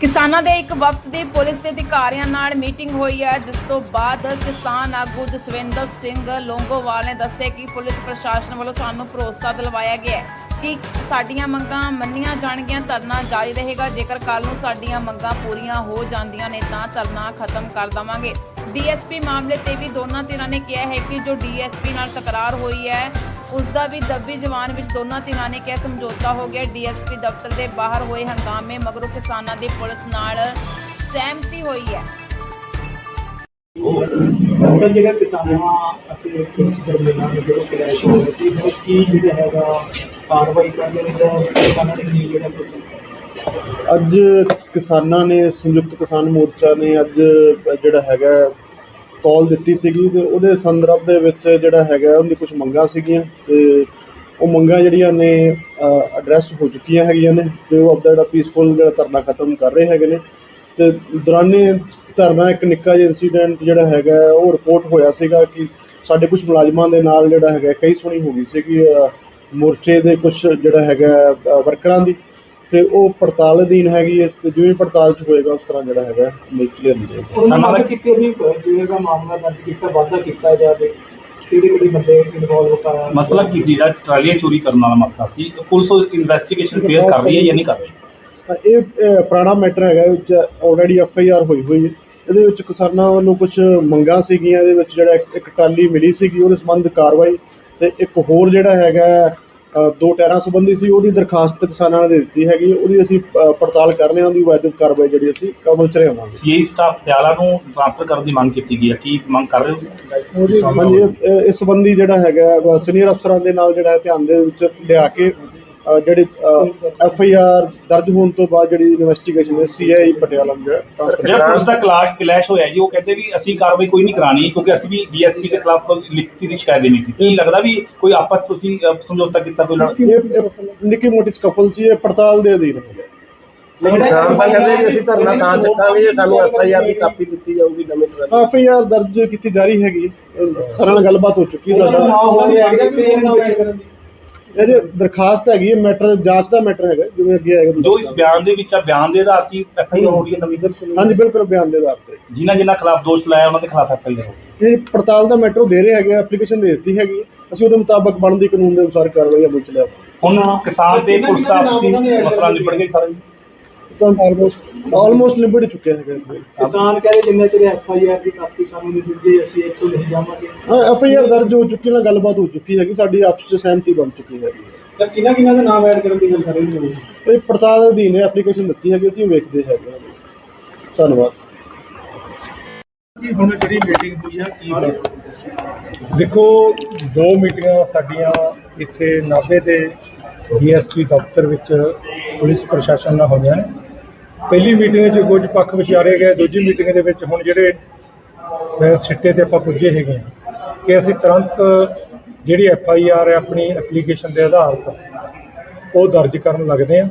ਕਿਸਾਨਾਂ ਦੇ ਇੱਕ ਵਫਦ ਦੀ ਪੁਲਿਸ ਦੇ ਅਧਿਕਾਰੀਆਂ ਨਾਲ ਮੀਟਿੰਗ ਹੋਈ ਹੈ, ਜਿਸ ਤੋਂ ਬਾਅਦ ਕਿਸਾਨ ਆਗੂ ਜਸਵਿੰਦਰ ਸਿੰਘ ਲੋਂਗੋਵਾਲ ਨੇ ਦੱਸਿਆ ਕਿ ਪੁਲਿਸ ਪ੍ਰਸ਼ਾਸਨ ਵੱਲੋਂ ਸਾਨੂੰ ਭਰੋਸਾ ਦਿਲਵਾਇਆ ਗਿਆ ਹੈ ਕਿ ਸਾਡੀਆਂ ਮੰਗਾਂ ਮੰਨੀਆਂ ਜਾਣਗੀਆਂ, ਧਰਨਾ ਜਾਰੀ ਰਹੇਗਾ। ਜੇਕਰ ਕੱਲ ਨੂੰ ਸਾਡੀਆਂ ਮੰਗਾਂ ਪੂਰੀਆਂ ਹੋ ਜਾਂਦੀਆਂ ਨੇ ਤਾਂ ਧਰਨਾ ਖਤਮ ਕਰ ਦਵਾਂਗੇ। ਡੀਐਸਪੀ ਮਾਮਲੇ ਤੇ ਵੀ ਦੋਨਾਂ ਧਿਰਾਂ ਨੇ ਕਿਹਾ ਹੈ ਕਿ ਜੋ ਡੀਐਸਪੀ ਨਾਲ ਤਕਰਾਰ ਹੋਈ ਹੈ ਉਸ ਦਾ ਵੀ ਦੱਬੀ ਜਵਾਨ ਵਿੱਚ ਦੋਨਾਂ ਧਿਰਾਂ ਨੇ ਕਿਹਾ ਸਮਝੌਤਾ ਹੋ ਗਿਆ। ਡੀਐਸਪੀ ਦਫ਼ਤਰ ਦੇ ਬਾਹਰ ਹੋਏ ਹੰਗਾਮੇ ਮਗਰੋਂ ਕਿਸਾਨਾਂ ਦੀ ਪੁਲਿਸ ਨਾਲ ਸਹਿਮਤੀ ਹੋਈ ਹੈ। ਤਾਂ ਜਿਹੜਾ ਕਿਸਾਨਾਂ ਅਤੇ ਪੁਲਿਸ ਦਰਮਿਆਨ ਜਿਹੜਾ ਕਲੈਸ਼ ਹੋ ਰਿਹਾ ਸੀ ਉਹ ਕੀ ਜਿਹੜਾ ਹੈਗਾ ਕਾਰਵਾਈ ਕਰਨੀ ਹੈ ਕਿਸਾਨਾਂ ਦੇ ਕੀ ਜਿਹੜਾ ਕੁਛ ਅੱਜ ਕਿਸਾਨਾਂ ਨੇ ਸੰਯੁਕਤ ਕਿਸਾਨ ਮੋਰਚਾ ਨੇ ਅੱਜ ਜਿਹੜਾ ਹੈਗਾ ਕਾਲ ਦਿੱਤੀ ਸੀਗੀ ਤੇ ਉਹਦੇ ਸੰਦਰਭ ਦੇ ਵਿੱਚ ਜਿਹੜਾ ਹੈਗਾ ਉਹਦੀ ਕੁਝ ਮੰਗਾਂ ਸੀਗੀਆਂ ਤੇ ਉਹ ਮੰਗਾਂ ਜਿਹੜੀਆਂ ਨੇ ਐਡਰੈਸ ਹੋ ਚੁੱਕੀਆਂ ਹੈਗੀਆਂ ਨੇ ਤੇ ਉਹ ਆਪਦਾ ਜਿਹੜਾ ਪੀਸਫੁਲ ਜਿਹੜਾ ਧਰਨਾ ਖਤਮ ਕਰ ਰਹੇ ਹੈਗੇ ਨੇ ਤੇ ਦੌਰਾਨੇ ਧਰਨਾ ਇੱਕ ਨਿੱਕਾ ਜਿਹਾ ਇਨਸੀਡੈਂਟ ਜਿਹੜਾ ਹੈਗਾ ਉਹ ਰਿਪੋਰਟ ਹੋਇਆ ਸੀਗਾ ਕਿ ਸਾਡੇ ਕੁਝ ਮੁਲਾਜ਼ਮਾਂ ਦੇ ਨਾਲ ਜਿਹੜਾ ਹੈਗਾ ਕਈ ਸੁਣੀ ਹੋ ਗਈ ਸੀਗੀ ਅਹ, ਮੋਰਚੇ ਦੇ ਕੁਝ ਜਿਹੜਾ ਹੈਗਾ ਵਰਕਰਾਂ ਦੀ। ਤੇ ਉਹ ਪੜਤਾਲ ਅਧੀਨ ਹੈਗੀ ਹੈ ਤੇ ਜਿਵੇਂ ਪੜਤਾਲ ਚ ਹੋਏਗਾ ਉਸ ਤਰ੍ਹਾਂ ਜਿਹੜਾ ਹੈਗਾ ਕਲੀਅਰ ਹੋ। ਜਾਏਗਾ ਉਹਨਾਂ ਮੰਗ ਕੀਤੀ ਵੀ ਜਿਹੜਾ ਮਾਮਲਾ ਦਰਜ ਕੀਤਾ ਵਾਧਾ ਕੀਤਾ ਜਾਵੇ ਕਿਹੜੇ ਕਿਹੜੇ ਬੰਦੇ ਇਨਵੋਲਵ ਕਰਾ ਮਸਲਾ ਕੀ ਜਿਹੜਾ ਟਰਾਲੀਆਂ ਚੋਰੀ ਕਰਨ ਵਾਲਾ ਮਸਲਾ ਸੀ ਪੁਲਿਸ ਇਨਵੈਸਟੀਗੇਸ਼ਨ ਫੇਰ ਕਰ ਰਹੀ ਹੈ ਜਾਂ ਨਹੀਂ ਕਰ ਰਹੀ? ਇਹ ਪੁਰਾਣਾ ਮੈਟਰ ਹੈਗਾ ਵਿੱਚ ਆਲਰੇਡੀ ਐਫ ਆਈ ਆਰ ਹੋਈ ਹੋਈ ਹੈ। ਇਹਦੇ ਵਿੱਚ ਕਿਸਾਨਾਂ ਵੱਲੋਂ ਕੁਝ ਮੰਗਾਂ ਸੀਗੀਆਂ ਇਹਦੇ ਵਿੱਚ ਜਿਹੜਾ ਇੱਕ- ਟਰਾਲੀ ਮਿਲੀ ਸੀਗੀ ਉਹਦੇ ਸੰਬੰਧ ਕਾਰਵਾਈ ਤੇ ਇੱਕ ਹੋਰ ਜਿਹੜਾ ਹੈਗਾ ਦੋ ਟਾਇਰਾਂ ਸੰਬੰਧੀ ਸੀ ਉਹਦੀ ਦਰਖਾਸਤ ਕਿਸਾਨਾਂ ਨੇ ਦੇ ਦਿੱਤੀ ਹੈਗੀ ਉਹਦੀ ਅਸੀਂ ਪੜਤਾਲ ਕਰ ਰਹੇ ਹਾਂ ਉਹਦੀ ਵਾਜਬ ਕਾਰਵਾਈ ਜਿਹੜੀ ਅਸੀਂ ਕਬਲ ਚ ਲਿਆਵਾਂਗੇ। ਇਹ ਸਟਾਫ ਪਟਿਆਲਾ ਨੂੰ ਟ੍ਰਾਂਸਫਰ ਕਰਨ ਦੀ ਮੰਗ ਕੀਤੀ ਗਈ ਹੈ? ਕੀ ਮੰਗ ਕਰ ਰਹੇ ਹੋ ਹਾਂਜੀ ਇਹ- ਇਸ ਸੰਬੰਧੀ ਜਿਹੜਾ ਹੈਗਾ ਸੀਨੀਅਰ ਅਫਸਰਾਂ ਦੇ ਨਾਲ ਜਿਹੜਾ ਹੈ ਧਿਆਨ ਦੇ ਵਿੱਚ ਲਿਆ ਕੇ ਅਹ, ਜਿਹੜੀ ਐਫ ਆਈ ਆਰ ਦਰਜ ਹੋਣ ਤੋਂ ਬਾਅਦ ਜਿਹੜੀ ਇਨਵੈਸਟੀਗੇਸ਼ਨ ਹੈ ਸੀ ਆਈ ਪਟਿਆਲਾ ਜਿਹੜਾ ਜਿਹੜਾ ਪੁਲਿਸ ਦਾ ਕਲਾਸ਼ ਕਲੈਸ਼ ਹੋਇਆ ਜੀ ਉਹ ਕਹਿੰਦੇ ਵੀ ਅਸੀਂ ਕਾਰਵਾਈ ਕੋਈ ਨਹੀਂ ਕਰਾਣੀ ਕਿਉਂਕਿ ਅਸੀਂ ਵੀ ਡੀਐਸਪੀ ਦੇ ਖਿਲਾਫ ਕੋਈ ਲਿਖਤੀ ਦੀ ਸ਼ਿਕਾਇਤ ਦੇਣੀ ਸੀ ਕੀ ਲੱਗਦਾ ਵੀ ਕੋਈ ਆਪਸ ਤੁਸੀਂ ਅਹ, ਸਮਝੌਤਾ ਕੀਤਾ ਕੋਈ ਲੜ- ਇਹ ਇਹ ਨਿੱਕੀ ਮੋਟੀ ਕਪਲ ਸੀ ਇਹ ਪੜਤਾਲ ਦੇ ਅਧੀਨ ਹੈ। ਲੇਕਿਨ ਕਿਸਾਨ ਤਾਂ ਕਹਿੰਦੇ ਵੀ ਅਸੀਂ ਧਰਨਾ ਤਾਂ ਚੱਕਾਂਗੇ ਜੇ ਸਾਨੂੰ ਐਫਆਈਆਰ ਦੀ ਕਾਪੀ ਦਿੱਤੀ ਜਾਊਗੀ ਨਵੇਂ ਤਰ੍ਹਾਂ ਐਫ ਆਈ ਆਰ ਦਰਜ ਕੀਤੀ ਜਾ ਰਹੀ ਹੈਗੀ। ਸਰ ਨਾਲ ਗੱਲਬਾਤ ਹੋ ਚੁੱਕੀ ਹੈ। ਸਾਡਾ ਇਹਦੇ ਦਰਖਾਸਤ ਹੈਗੀ ਹੈ ਮੈਟਰ ਜਾਂਚ ਦਾ ਮੈਟਰ ਹੈਗਾ ਜਿਵੇਂ ਅੱਗੇ ਆਏਗਾ ਜੋ ਇਸ ਬਿਆਨ ਦੇ ਵਿੱਚ ਆ ਬਿਆਨ ਦੇ ਆਧਾਰ ਤੇ ਐਫਆਈਆਰ ਹੋ। ਰਹੀ ਹੈ ਨਵੀਂ ਹਾਂਜੀ ਬਿਲਕੁਲ ਬਿਆਨ ਦੇ ਆਧਾਰ ਤੇ। ਜਿਨ੍ਹਾਂ ਜਿਨ੍ਹਾਂ ਖਿਲਾਫ ਦੋਸ਼ ਲਾਇਆ ਉਹਨਾਂ ਦੇ ਖਿਲਾਫ ਐਫਆਈਆਰ ਹੋ। ਇਹ ਪੜਤਾਲ ਦਾ ਮੈਟਰ ਦੇ ਰਹੇ ਹੈਗੇ ਐਪਲੀਕੇਸ਼ਨ ਦੇ ਦਿੱਤੀ ਹੈਗੀ। ਅਸੀਂ ਉਹਦੇ ਮੁਤਾਬਕ ਬਣਦੀ ਕਾਨੂੰਨ ਦੇ ਅਨੁਸਾਰ ਕਾਰਵਾਈ ਅਮਲ ਚ ਲਿਆਵਾਂਗੇ। ਹੁਣ ਕਿਸਾਨ ਤੇ ਪੁਲਿਸ ਦਾ ਆਪਸੀ ਮਸਲਾ ਨਿਬੜ ਗਿਆ ਸਾਰਾ ਜੀ। ਤਾਂ ਆਲਮੋਸਟ ਆਲਮੋਸਟ ਨਿਬੜ ਚੁੱਕਿਆ ਹੈਗਾ ਕਿਸਾਨ ਕਹਿੰਦੇ ਜਿੰਨੇ ਚਿਰ ਐਫ ਆਈ ਆਰ ਦੀ ਕਾਪੀ ਸਾਨੂੰ ਨਹੀਂ ਦਿੰਦੇ ਅਸੀਂ ਇੱਥੋਂ ਨਹੀਂ ਜਾਵਾਂਗੇ। ਹਾਂ ਐਫ ਆਈ ਆਰ ਦਰਜ ਹੋ ਚੁੱਕੀ ਨਾਲ ਗੱਲਬਾਤ ਹੋ ਚੁੱਕੀ ਹੈਗੀ ਸਾਡੀ ਆਪਸ ਚ ਸਹਿਮਤੀ ਬਣ ਚੁੱਕੀ ਹੈ ਤਾਂ ਕਿਹਨਾਂ ਕਿਹਨਾਂ ਦਾ ਨਾਮ ਐਡ ਕਰਨ ਦੀ ਗੱਲ ਕਰ ਰਹੇ ਹੋ ਇਹ ਪੜਤਾਲ ਦੇ ਅਧੀਨ ਐਪਲੀਕੇਸ਼ਨ ਦਿੱਤੀ ਹੈਗੀ ਅਸੀਂ ਉਹ ਵੇਖਦੇ ਹੈਗੇ ਹਾਂ। ਧੰਨਵਾਦ। ਕੀ ਹੁਣ ਜਿਹੜੀ ਮੀਟਿੰਗ ਹੋਈ ਆ ਕੀ ਦੇਖੋ ਦੋ ਮੀਟਿੰਗਾਂ ਸਾਡੀਆਂ ਇੱਥੇ ਨਾਭੇ ਦੇ ਡੀਐਸਪੀ ਦਫ਼ਤਰ ਵਿੱਚ ਪੁਲਿਸ ਪ੍ਰਸ਼ਾਸਨ ਨਾਲ ਹੋਈਆਂ ਨੇ। ਪਹਿਲੀ ਮੀਟਿੰਗ 'ਚ ਕੁਝ ਪੱਖ ਵਿਚਾਰੇ ਗਏ ਦੂਜੀ ਮੀਟਿੰਗ ਦੇ ਵਿੱਚ ਹੁਣ ਜਿਹੜੇ ਸਿੱਟੇ ਤੇ ਆਪਾਂ ਪੁੱਜੇ ਹੈਗੇ ਹਾਂ ਕਿ ਅਸੀਂ ਤੁਰੰਤ ਜਿਹੜੀ ਐਫ ਆਈ ਆਰ ਹੈ ਆਪਣੀ ਐਪਲੀਕੇਸ਼ਨ ਦੇ ਆਧਾਰ ਤੇ ਉਹ ਦਰਜ ਕਰਨ ਲੱਗਦੇ ਹਾਂ।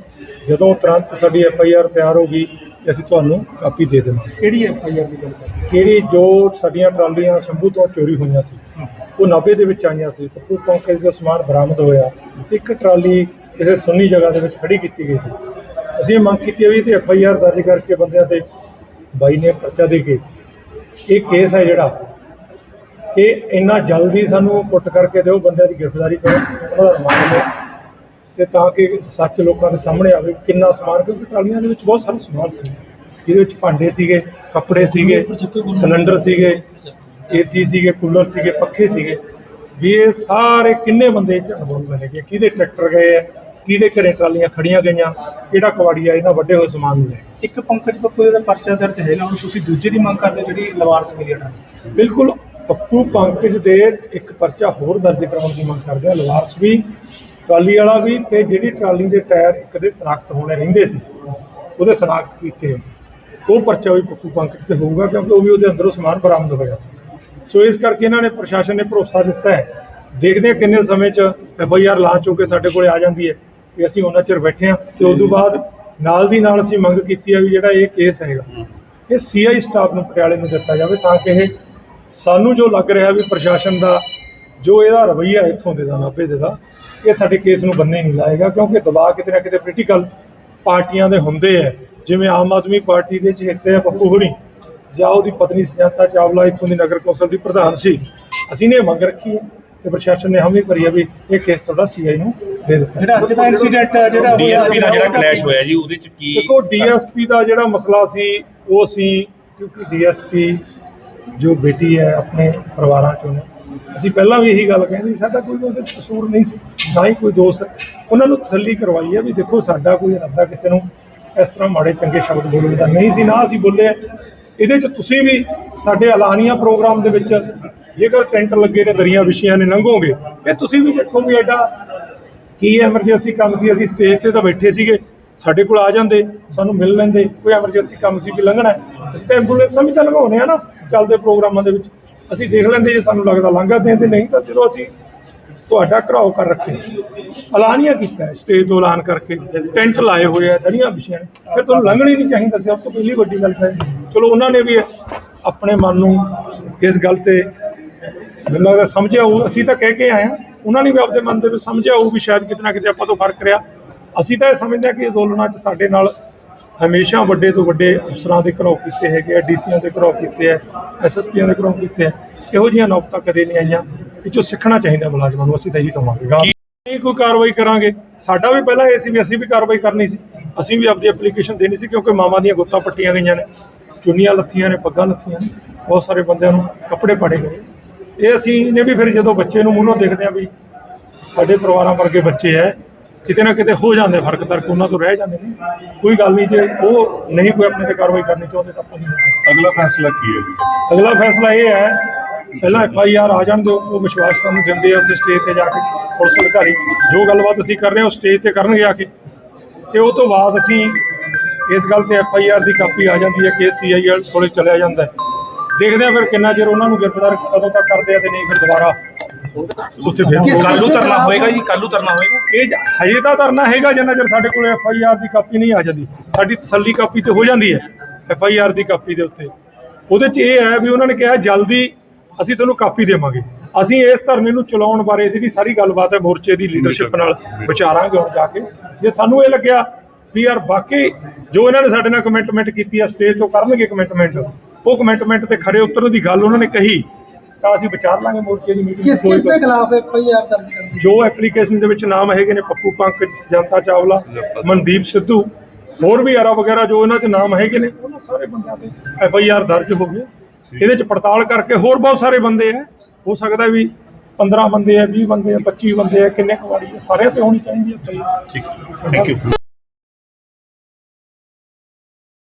ਜਦੋਂ ਤੁਰੰਤ ਸਾਡੀ ਐਫ ਆਈ ਆਰ ਤਿਆਰ ਹੋ ਗਈ ਤੇ ਅਸੀਂ ਤੁਹਾਨੂੰ ਕਾਪੀ ਦੇ ਦੇਵਾਂਗੇ ਕਿਹੜੀ ਐਫ ਆਈ ਆਰ ਦੀ ਗੱਲ ਕਿਹੜੀ ਜੋ ਸਾਡੀਆਂ ਟਰਾਲੀਆਂ ਸ਼ੰਭੂ ਤੋਂ ਚੋਰੀ ਹੋਈਆਂ ਸੀ ਉਹ ਨਾਭੇ ਦੇ ਵਿੱਚ ਆਈਆਂ ਸੀ ਪੱਪੂ ਪੰਕਜ ਦਾ ਸਮਾਨ ਬਰਾਮਦ ਹੋਇਆ ਇੱਕ ਟਰਾਲੀ ਕਿਸੇ ਸੁੰਨੀ ਜਗ੍ਹਾ ਦੇ ਵਿੱਚ ਖੜੀ ਕੀਤੀ ਗਈ ਸੀ। ਅਸੀਂ ਇਹ ਮੰਗ ਕੀਤੀ ਹੋਈ ਤੇ ਐਫ ਆਈ ਆਰ ਦਰਜ ਕਰਕੇ ਬੰਦਿਆਂ ਤੇ ਬਾਈ ਨੇ ਪਰਚਾ ਦੇ ਕੇ ਇਹ ਕੇਸ ਹੈ ਜਿਹੜਾ ਇਹ ਇੰਨਾ ਜਲਦੀ ਸਾਨੂੰ ਪੁੱਟ ਕਰਕੇ ਦਿਓ ਬੰਦਿਆਂ ਦੀ ਗ੍ਰਿਫਤਾਰੀ ਕਰੋ, ਉਹਨਾਂ ਦਾ ਰਿਮਾਂਡ ਲਓ ਤੇ ਤਾਂ ਕਿ ਸੱਚ ਲੋਕਾਂ ਦੇ ਸਾਹਮਣੇ ਆਵੇ ਕਿੰਨਾ ਸਮਾਨ, ਕਿਉਂਕਿ ਟਰਾਲੀਆਂ ਦੇ ਵਿੱਚ ਬਹੁਤ ਸਾਰਾ ਸਮਾਨ ਸੀ। ਜਿਹਦੇ ਵਿੱਚ ਭਾਂਡੇ ਸੀਗੇ, ਕੱਪੜੇ ਸੀਗੇ, ਸਿਲੰਡਰ ਸੀਗੇ, ਏਸੀ ਸੀਗੇ, ਕੂਲਰ ਸੀਗੇ, ਪੱਖੇ ਸੀਗੇ। ਵੀ ਇਹ ਸਾਰੇ ਕਿੰਨੇ ਬੰਦੇ ਝੜਬੋਲ ਮਿਲੇਗੇ ਕਿਹਦੇ ਟਰੈਕਟਰ ਗਏ ਆ ਕਿਹਦੇ ਘਰੇ ਟਰਾਲੀਆਂ ਖੜੀਆਂ ਗਈਆਂ ਕਿਹੜਾ ਕਵਾੜੀਆ ਇਹਨਾਂ ਵੱਡੇ ਹੋਏ ਸਮਾਨ ਨੂੰ ਲੈ ਇੱਕ ਪੰਕਜ ਬੱਪੂ ਦਾ ਪਰਚਾ ਦਰਜ ਹੈਗਾ ਹੁਣ ਤੁਸੀਂ ਦੂਜੇ ਦੀ ਮੰਗ ਕਰਦੇ ਹੋ ਜਿਹੜੀ ਲਵਾਰਸ ਮਿਲੀ ਹੈ ਬਿਲਕੁਲ ਪੱਪੂ ਪੰਕਜ ਦੇ ਇੱਕ ਪਰਚਾ ਹੋਰ ਦਰਜ ਕਰਾਉਣ ਦੀ ਮੰਗ ਕਰਦੇ ਆ ਲਵਾਰਸ ਵੀ ਟਰਾਲੀ ਵਾਲਾ ਵੀ ਤੇ ਜਿਹੜੀ ਟਰਾਲੀ ਦੇ ਟਾਇਰ ਇੱਕ ਦੇ ਸਨਾਖਤ ਹੋਣੇ ਰਹਿੰਦੇ ਸੀ ਉਹਦੇ ਸਨਾਖਤ ਕੀਤੇ ਉਹ ਪਰਚਾ ਵੀ ਪੱਪੂ ਪੰਕਜ ਤੇ ਹੋਊਗਾ ਕਿਉਂਕਿ ਉਹ ਵੀ ਉਹਦੇ ਅੰਦਰੋਂ ਸਮਾਨ ਬਰਾਮਦ ਹੋਇਆ। ਸੋ ਇਸ ਕਰਕੇ ਇਹਨਾਂ ਨੇ ਪ੍ਰਸ਼ਾਸਨ ਨੇ ਭਰੋਸਾ ਦਿੱਤਾ ਹੈ। ਦੇਖਦੇ ਹਾਂ ਕਿੰਨੇ ਸਮੇਂ ਚ ਐਫ ਆਈ ਆਰ ਲਾਂਚ ਹੋ ਕੇ ਸਾਡੇ ਕੋਲੇ ਆ ਜਾਂਦੀ ਹੈ। ਵੀ ਅਸੀਂ ਉਹਨਾਂ ਚਿਰ ਬੈਠੇ ਹਾਂ ਤੇ ਉਸ ਤੋਂ ਬਾਅਦ ਨਾਲ ਦੀ ਨਾਲ ਅਸੀਂ ਮੰਗ ਕੀਤੀ ਹੈ ਵੀ ਜਿਹੜਾ ਇਹ ਕੇਸ ਹੈਗਾ, ਇਹ ਸੀਆਈ ਸਟਾਫ ਨੂੰ ਪਟਿਆਲੇ ਨੂੰ ਦਿੱਤਾ ਜਾਵੇ ਤਾਂ ਕਿ ਇਹ ਸਾਨੂੰ ਜੋ ਲੱਗ ਰਿਹਾ ਵੀ ਪ੍ਰਸ਼ਾਸਨ ਦਾ, ਜੋ ਇਹਦਾ ਰਵੱਈਆ ਇੱਥੋਂ ਦੇ ਦਾ, ਨਾਭੇ ਦੇ ਦਾ, ਇਹ ਸਾਡੇ ਕੇਸ ਨੂੰ ਬੰਨੇ ਨਹੀਂ ਲਾਏਗਾ ਕਿਉਂਕਿ ਦਬਾਅ ਕਿਤੇ ਨਾ ਕਿਤੇ ਪੋਲੀਟੀਕਲ ਪਾਰਟੀਆਂ ਦੇ ਹੁੰਦੇ ਆ। ਜਿਵੇਂ ਆਮ ਆਦਮੀ ਪਾਰਟੀ ਦੇ ਚੇਤੇ ਆ ਪੱਪੂ ਹੁਣੀ, ਜਾਂ ਉਹਦੀ ਪਤਨੀ ਸੁਜਾਤਾ ਚਾਵਲਾ ਇੱਥੋਂ ਦੀ ਨਗਰ ਕੌਂਸਲ ਦੀ ਪ੍ਰਧਾਨ ਸੀ। ਅਸੀਂ ਨੇ ਇਹ ਮੰਗ ਰੱਖੀ ਹੈ। ਤੇ ਪ੍ਰਸ਼ਾਸਨ ਨੇ ਹਮੇ ਭਰੀ ਹੈ ਵੀ ਇਹ ਕੇਸ ਤੁਹਾਡਾ ਸੀਆਈ ਨੂੰ ਦੇ ਦਿੱਤਾ। ਜਿਹੜਾ ਅੱਜ ਦਾ ਇਨਸੀਡੈਂਟ ਜਿਹੜਾ ਡੀਐਸਪੀ ਨਾਲ ਜਿਹੜਾ ਕਲੈਸ਼ ਹੋਇਆ ਜੀ ਉਹਦੇ ਚ ਕੀ ਦੇਖੋ ਡੀਐਸਪੀ ਦਾ ਜਿਹੜਾ ਮਸਲਾ ਸੀ ਉਹ ਸੀ ਕਿਉਂਕਿ ਡੀਐਸਪੀ ਜੋ ਬੇਟੀ ਹੈ ਆਪਣੇ ਪਰਿਵਾਰਾਂ ਚੋਂ ਅਸੀਂ ਪਹਿਲਾਂ ਵੀ ਇਹੀ ਗੱਲ ਕਹਿੰਦੇ ਸੀ, ਸਾਡਾ ਕੋਈ ਉਹਦੇ ਕਸੂਰ ਨਹੀਂ ਸੀ ਨਾ ਹੀ ਕੋਈ ਦੋਸਤ। ਉਹਨਾਂ ਨੂੰ ਤਸੱਲੀ ਕਰਵਾਈ ਹੈ ਵੀ ਦੇਖੋ ਸਾਡਾ ਕੋਈ ਇਰਾਦਾ ਕਿਸੇ ਨੂੰ ਇਸ ਤਰ੍ਹਾਂ ਮਾੜੇ ਚੰਗੇ ਸ਼ਬਦ ਬੋਲਣ ਦਾ ਨਹੀਂ ਸੀ ਨਾ ਅਸੀਂ ਬੋਲੇ ਇਹਦੇ 'ਚ ਤੁਸੀਂ ਵੀ ਸਾਡੇ ਐਲਾਨੀਆਂ ਪ੍ਰੋਗਰਾਮ ਦੇ ਵਿੱਚ ਜੇਕਰ ਟੈਂਟ ਲੱਗੇ ਨੇ ਦਰੀਆਂ ਵਿਛੀਆਂ ਨੇ, ਲੰਘੋਗੇ ਇਹ ਤੁਸੀਂ ਵੀ ਦੇਖੋ ਵੀ ਐਡਾ ਕੀ ਐਮਰਜੈਂਸੀ ਕੰਮ ਸੀ, ਅਸੀਂ ਸਟੇਜ ਤੇ ਤਾਂ ਬੈਠੇ ਸੀਗੇ, ਸਾਡੇ ਕੋਲ ਆ ਜਾਂਦੇ, ਸਾਨੂੰ ਮਿਲ ਲੈਂਦੇ, ਕੋਈ ਐਮਰਜੈਂਸੀ ਕੰਮ ਸੀ ਕਿ ਲੰਘਣਾ ਹੈ, ਤੇ ਐਂਬੂਲੈਂਸਾਂ ਵੀ ਤਾਂ ਲੰਘਾਉਣੇ ਆ ਨਾ, ਚੱਲਦੇ ਪ੍ਰੋਗਰਾਮਾਂ ਦੇ ਵਿੱਚ, ਅਸੀਂ ਦੇਖ ਲੈਂਦੇ ਜੇ ਸਾਨੂੰ ਲੱਗਦਾ ਲੰਘਾ ਦੇ ਤੇ ਨਹੀਂ, ਤਾਂ ਚਲੋ ਅਸੀਂ ਤੁਹਾਡਾ ਘਰਾਓ ਕਰ ਰੱਖੇ, ਐਲਾਨੀਆਂ ਕੀਤਾ ਸਟੇਜ ਤੋਂ ਐਲਾਨ ਕਰਕੇ, ਟੈਂਟ ਲਾਏ ਹੋਏ ਆ, ਦਰੀਆਂ ਵਿਛੀਆਂ ਨੇ, ਫਿਰ ਤੁਹਾਨੂੰ ਲੰਘਣੀ ਨਹੀਂ ਚਾਹੀਦਾ ਸੀ ਸਭ ਤੋਂ ਪਹਿਲੀ ਵੱਡੀ ਗੱਲ ਹੈ ਚਲੋ ਉਹਨਾਂ ਨੇ ਵੀ ਆਪਣੇ ਮਨ ਨੂੰ ਇਸ ਗੱਲ ਤੇ ਮੈਨੂੰ ਲੱਗਦਾ ਸਮਝਿਆ ਉਹ ਅਸੀਂ ਤਾਂ ਕਹਿ ਕੇ ਆਏ ਹਾਂ। ਉਹਨਾਂ ਨੇ ਵੀ ਆਪਦੇ ਮਨ ਦੇ ਵਿੱਚ ਸਮਝਿਆ ਉਹ ਵੀ ਸ਼ਾਇਦ ਕਿਤੇ ਨਾ ਕਿਤੇ ਆਪਾਂ ਤੋਂ ਫ਼ਰਕ ਰਿਹਾ। ਅਸੀਂ ਤਾਂ ਇਹ ਸਮਝਦੇ ਹਾਂ ਕਿ ਅੰਦੋਲਨਾਂ 'ਚ ਸਾਡੇ ਨਾਲ ਹਮੇਸ਼ਾ ਵੱਡੇ ਤੋਂ ਵੱਡੇ ਅਫਸਰਾਂ ਦੇ ਘਰੋਂ ਕੀਤੇ ਹੈਗੇ ਆ, ਡੀਸੀਆਂ ਦੇ ਘਰੋਂ ਕੀਤੇ ਆ ਐਸਐਸਪੀਆਂ ਦੇ ਘਰੋਂ ਕੀਤੇ ਆ। ਇਹੋ ਜਿਹੀਆਂ ਨੌਬਤਾਂ ਕਦੇ ਨਹੀਂ ਆਈਆਂ। ਇਹ 'ਚੋਂ ਸਿੱਖਣਾ ਚਾਹੀਦਾ ਮੁਲਾਜ਼ਮਾਂ ਨੂੰ, ਅਸੀਂ ਤਾਂ ਇਹੀ ਕਹਾਂਗੇ। ਗਾ ਕੋਈ ਕਾਰਵਾਈ ਕਰਾਂਗੇ। ਸਾਡਾ ਵੀ ਪਹਿਲਾਂ ਇਹ ਸੀ ਵੀ ਅਸੀਂ ਵੀ ਕਾਰਵਾਈ ਕਰਨੀ ਸੀ। ਅਸੀਂ ਵੀ ਆਪਦੀ ਐਪਲੀਕੇਸ਼ਨ ਦੇਣੀ ਸੀ ਕਿਉਂਕਿ ਮਾਵਾਂ ਦੀਆਂ ਗੁੱਤਾਂ ਪੱਟੀਆਂ ਗਈਆਂ ਨੇ। ਚੁੰਨੀਆਂ ਲੱਥੀਆਂ ਨੇ, ਪੱਗਾਂ ਲੱਥੀਆਂ ਨੇ। ਬਹੁਤ ਸਾਰੇ ਬੰਦਿਆਂ ਨੂੰ ਕੱਪੜੇ ਪਾੜੇ ਗਏ। ਇਹ ਅਸੀਂ ਨੇ ਵੀ ਫਿਰ ਜਦੋਂ ਬੱਚੇ ਨੂੰ ਮੂੰਹੋਂ ਦੇਖਦੇ ਆ ਵੀ ਸਾਡੇ ਪਰਿਵਾਰਾਂ ਵਰਗੇ ਬੱਚੇ ਐ ਕਿਤੇ ਨਾ ਕਿਤੇ ਹੋ ਜਾਂਦੇ ਫ਼ਰਕ ਤਰਕ ਉਹਨਾਂ ਤੋਂ ਰਹਿ ਜਾਂਦੇ ਨੇ। ਕੋਈ ਗੱਲ ਨਹੀਂ ਜੇ ਉਹ ਨਹੀਂ ਕੋਈ ਆਪਣੇ ਤੇ ਕਾਰਵਾਈ ਕਰਨੀ ਚਾਹੁੰਦੇ ਤਾਂ ਆਪਾਂ ਨਹੀਂ। ਅਗਲਾ ਫੈਸਲਾ ਕੀ ਹੈ ਜੀ? ਅਗਲਾ ਫੈਸਲਾ ਇਹ ਹੈ ਪਹਿਲਾਂ ਐਫ ਆਈ ਆਰ ਆ ਜਾਣ ਦਿਓ ਉਹ ਵਿਸ਼ਵਾਸ ਸਾਨੂੰ ਦਿੰਦੇ ਆ ਉੱਥੇ ਸਟੇਜ ਤੇ ਜਾ ਕੇ ਪੁਲਿਸ ਅਧਿਕਾਰੀ ਜੋ ਗੱਲਬਾਤ ਅਸੀਂ ਕਰ ਰਹੇ ਹਾਂ ਉਹ ਸਟੇਜ ਤੇ ਕਰਨਗੇ ਆ ਕੇ। ਤੇ ਉਹ ਤੋਂ ਬਾਅਦ ਅਸੀਂ ਇਸ ਗੱਲ ਤੇ ਐਫ ਆਈ ਆਰ ਦੀ ਕਾਪੀ ਆ ਜਾਂਦੀ ਹੈ ਕੇਸ ਸੀ ਆਈ ਆਰ ਕੋਲੇ ਚਲਿਆ ਜਾਂਦਾ ਹੈ। ਦੇਖਦੇ ਆ ਫਿਰ ਕਿੰਨਾ ਚਿਰ ਉਹਨਾਂ ਨੂੰ ਗ੍ਰਿਫਤਾਰ ਕਦੋਂ ਤੱਕ ਕਰਦੇ ਆ ਤੇ ਨਹੀਂ ਫਿਰ ਦੁਬਾਰਾ ਉੱਥੇ ਫਿਰ ਕੱਲ ਨੂੰ ਧਰਨਾ ਹੋਏਗਾ ਜੀ ਕੱਲ ਨੂੰ ਧਰਨਾ ਹੋਏਗਾ। ਇਹ ਹਜੇ ਤਾਂ ਧਰਨਾ ਹੈਗਾ ਜਿੰਨਾ ਚਿਰ ਸਾਡੇ ਕੋਲ ਐਫ ਆਈ ਆਰ ਦੀ ਕਾਪੀ ਨਹੀਂ ਆ ਜਾਂਦੀ। ਸਾਡੀ ਤਸੱਲੀ ਕਾਪੀ ਤੇ ਹੋ ਜਾਂਦੀ ਹੈ ਐਫ ਆਈ ਆਰ ਦੀ ਕਾਪੀ ਦੇ ਉੱਤੇ। ਉਹਦੇ 'ਚ ਇਹ ਹੈ ਵੀ ਉਹਨਾਂ ਨੇ ਕਿਹਾ ਜਲਦੀ ਅਸੀਂ ਤੁਹਾਨੂੰ ਕਾਪੀ ਦੇਵਾਂਗੇ। ਅਸੀਂ ਇਸ ਧਰਨੇ ਨੂੰ ਚਲਾਉਣ ਬਾਰੇ ਇਹਦੀ ਸਾਰੀ ਗੱਲਬਾਤ ਹੈ ਮੋਰਚੇ ਦੀ ਲੀਡਰਸ਼ਿਪ ਨਾਲ ਵਿਚਾਰਾਂਗੇ ਹੁਣ ਜਾ ਕੇ। ਜੇ ਸਾਨੂੰ ਇਹ ਲੱਗਿਆ ਵੀ ਯਾਰ ਬਾਕੀ ਜੋ ਇਹਨਾਂ ਨੇ ਸਾਡੇ ਨਾਲ ਕਮਿਟਮੈਂਟ ਕੀਤੀ ਹੈ ਸਟੇਜ ਤੋਂ ਕਰਨਗੇ ਕਮਿਟਮੈਂਟ ਉਹ ਕਮਿਟਮੈਂਟ ਤੇ ਖਰੇ ਉਤਰਨ ਦੀ ਗੱਲ ਉਹਨਾਂ ਨੇ ਕਹੀ ਤਾਂ ਅਸੀਂ ਵਿਚਾਰ ਲਾਂਗੇ ਮੋਰਚੇ ਦੀ ਮੀਟਿੰਗ ਕੋਈ ਕਿਸ ਦੇ ਖਿਲਾਫ ਐਫ ਆਈ ਆਰ ਦਰਜ ਕਰਨੀ ਜੋ ਐਪਲੀਕੇਸ਼ਨ ਦੇ ਵਿੱਚ ਨਾਮ ਹੈਗੇ ਨੇ ਪੱਪੂ ਪੰਕ ਜਨਤਾ ਚਾਵਲਾ ਮਨਦੀਪ ਸਿੱਧੂ ਹੋਰ ਵੀ ਆਰਾ ਵਗੈਰਾ ਜੋ ਇਹਨਾਂ 'ਚ ਨਾਮ ਹੈਗੇ ਨੇ ਉਹਨਾਂ ਸਾਰੇ ਬੰਦਿਆਂ ਤੇ ਐਫ ਆਈ ਆਰ ਦਰਜ ਹੋ ਗਏ। ਇਹਦੇ 'ਚ ਪੜਤਾਲ ਕਰਕੇ ਹੋਰ ਬਹੁਤ ਸਾਰੇ ਬੰਦੇ ਆ। ਹੋ ਸਕਦਾ ਵੀ 15 ਬੰਦੇ ਆ 20 ਬੰਦੇ ਆ 25 ਬੰਦੇ ਆ ਕਿੰਨੇ ਕੁ ਵਾਰੀ ਆ ਸਾਰਿਆਂ ਤੇ ਹੋਣੀ ਚਾਹੀਦੀ ਹੈ। ਠੀਕ ਥੈਂਕ ਯੂ